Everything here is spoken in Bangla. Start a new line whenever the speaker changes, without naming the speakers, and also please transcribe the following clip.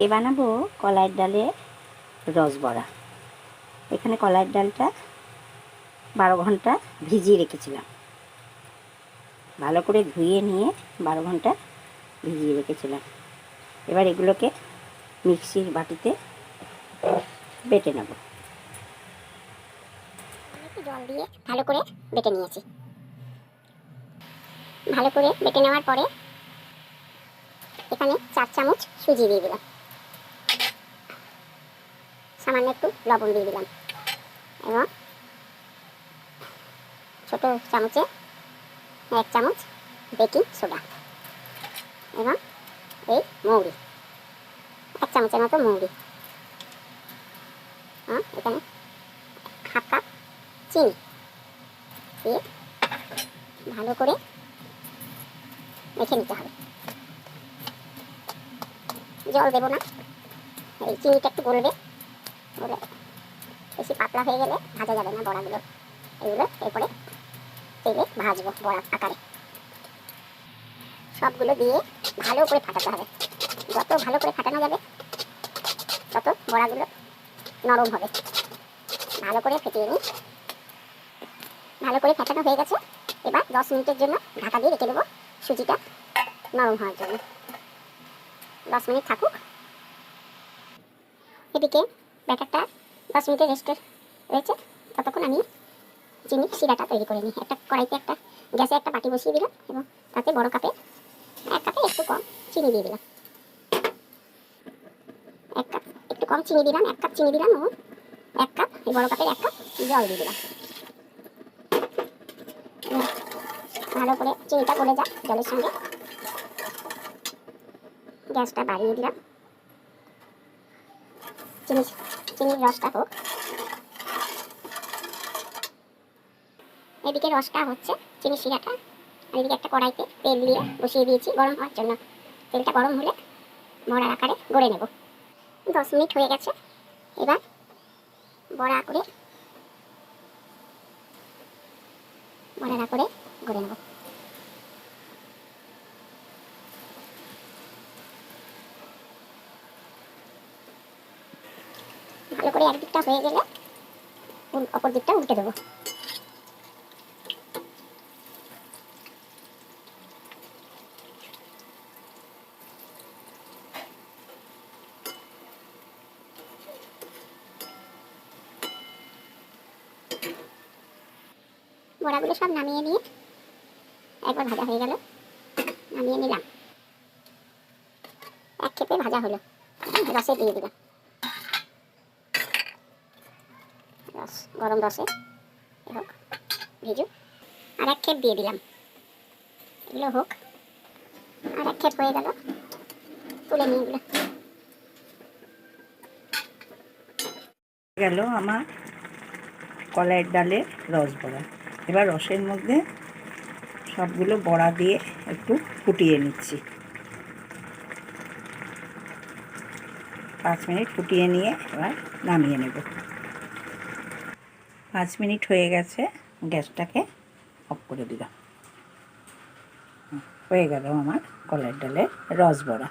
এ বানাবো কলাইয়ের ডালে রস বড়া এখানে কলাইয়ের ডালটা বারো ঘণ্টা ভিজিয়ে রেখেছিলাম। ভালো করে ধুয়ে নিয়ে বারো ঘণ্টা ভিজিয়ে রেখেছিলাম। এবার এগুলোকে মিক্সির বাটিতে বেটে নেব।
জল দিয়ে ভালো করে বেটে নিয়েছি। ভালো করে বেটে নেওয়ার পরে এখানে চার চামচ সুজি দিয়ে দিলাম। সামান্য একটু লবণ দিয়ে দিলাম। এবং ছোট চামচে এক চামচ বেকিং সোডা এবং এই মৌরি, এক চামচের মতো মৌরি। এখানে হাফ কাপ চিনি দিয়ে ভালো করে মেখে নিতে হবে। জল দেবো না, এই চিনিটা একটু গলবে। গলে বেশি পাতলা হয়ে গেলে ভাজা যাবে না বড়াগুলো। এগুলো এরপরে তেলে ভাজবো বড়া আকারে। সবগুলো দিয়ে ভালো করে ফাটাতে হবে। যত ভালো করে ফাটানো যাবে, তত বড়াগুলো নরম হবে। ভালো করে ফেটিয়ে নিই। ভালো করে ফেটানো হয়ে গেছে। এবার দশ মিনিটের জন্য ঢাকা দিয়ে রেখে দেবো সুজিটা নরম হওয়ার জন্য। দশ মিনিট থাকুক। এদিকে ব্যাটারটা দশ মিনিটের রেস্টে রয়েছে ততক্ষণ আমি চিনি শিরাটা তৈরি করে নিই। একটা কড়াইতে একটা গ্যাসে একটা বাটি বসিয়ে দিলাম এবং তাতে বড় কাপে, এক কাপে একটু কম চিনি দিয়ে দিলাম। এক কাপ, একটু কম চিনি দিলাম, এক কাপ চিনি দিলাম ও এক কাপ বড় কাপের এক কাপ জল দিয়ে দিলাম। ভালো করে চিনিটা গলে যাক জলের সঙ্গে। গ্যাসটা বাড়িয়ে দিলাম। চিনি চিনির রসটা হোক। এদিকে রসটা হচ্ছে চিনি শিরাটা, আর এদিকে একটা কড়াইতে তেল দিয়ে বসিয়ে দিয়েছি গরম হওয়ার জন্য। তেলটা গরম হলে বড়ার আকারে গড়ে নেব। দশ মিনিট হয়ে গেছে। এবার বড়া করে বড়া করে গড়ে নেব। ভালো করে একদিকটা হয়ে গেলে অপর দিকটা উল্টে দেবো। বড়াগুলো সব নামিয়ে নিয়ে একবার ভাজা হয়ে গেল, নামিয়ে নিলাম। এক খেপে ভাজা হলো। রসে দিয়ে দিলাম। রস গরম এ হোক ভেজুক আর এক খেপ দিয়ে দিলাম। এগুলো হোক। আর এক খেপ হয়ে গেল। তুলে নিয়ে এগুলো।
গেল আমার কলাইয়ের ডালে রস বড়া। এবার রসের মধ্যে সবগুলো বড়া দিয়ে একটু ফুটিয়ে নিচ্ছি। পাঁচ মিনিট ফুটিয়ে নিয়ে এবার নামিয়ে নেব। পাঁচ মিনিট হয়ে গেছে, গ্যাসটাকে অফ করে দিলাম। হয়ে গেল আমার কলের ডালের রস বড়া।